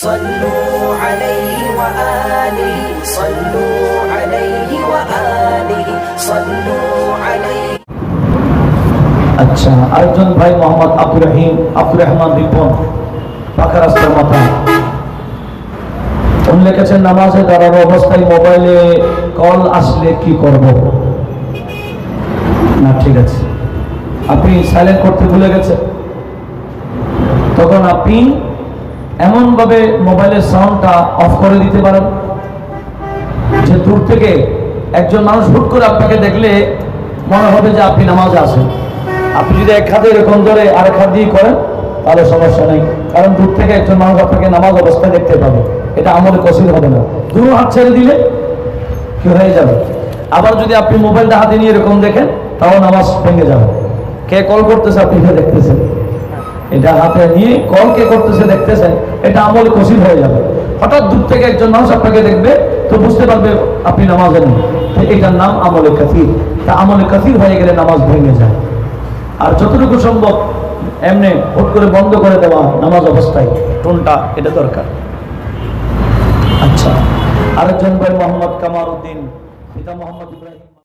صلوا عليه وآله صلوا عليه وآله صلوا عليه আচ্ছা আরেকজন ভাই মোহাম্মদ আব্দুর রহিম আব্দুর রহমান রিপন পাকা রাস্তার মাথা উনি লিখেছেন নামাজে দাঁড়ানো অবস্থায় মোবাইলে কল আসলে কি করব না ঠিক আছে আপনি সাইলেন্ট করতে ভুলে গেছেন তখন আপনি এমনভাবে মোবাইলের সাউন্ডটা অফ করে দিতে পারেন, যে দূর থেকে একজন মানুষ হুট করে আপনাকে দেখলে মনে হবে যে আপনি নামাজে আসেন আপনি যদি এক হাতে এরকম ধরে আরেক হাত দিয়ে করেন, তাহলে সমস্যা নেই। কারণ দূর থেকে একজন মানুষ আপনাকে নামাজ অবস্থায় দেখতে পাবে। এটা আমলে কঠিন হবে না। দু হাত ছেড়ে দিলে কি হয়ে যাবে? আবার যদি আপনি মোবাইলটা হাতে নিয়ে এরকম দেখেন, তাও নামাজ ভেঙে যাবে। কে কল করতেছে আপনি দেখতেছেন। এটা হাতে নিয়ে কল কে করতেছে দেখতেছেন এটা আমলে কঠিন হয়ে যাবে। হঠাৎ দূর থেকে একজন মানুষ আপনাকে দেখবে, তো বুঝতে পারবে আপনি নামাজে নেই। তো এটার নাম আমলে কাসির। তা আমলে কাসির হয়ে গেলে নামাজ ভেঙে যায়। আর যতটুকু সম্ভব এমনি হুট করে বন্ধ করে দেওয়া নামাজ অবস্থায়। টোনটা এটা দরকার। আচ্ছা। আরেকজন ভাই মোহাম্মদ কামার উদ্দিন, পিতা মোহাম্মদ ইব্রাহিম।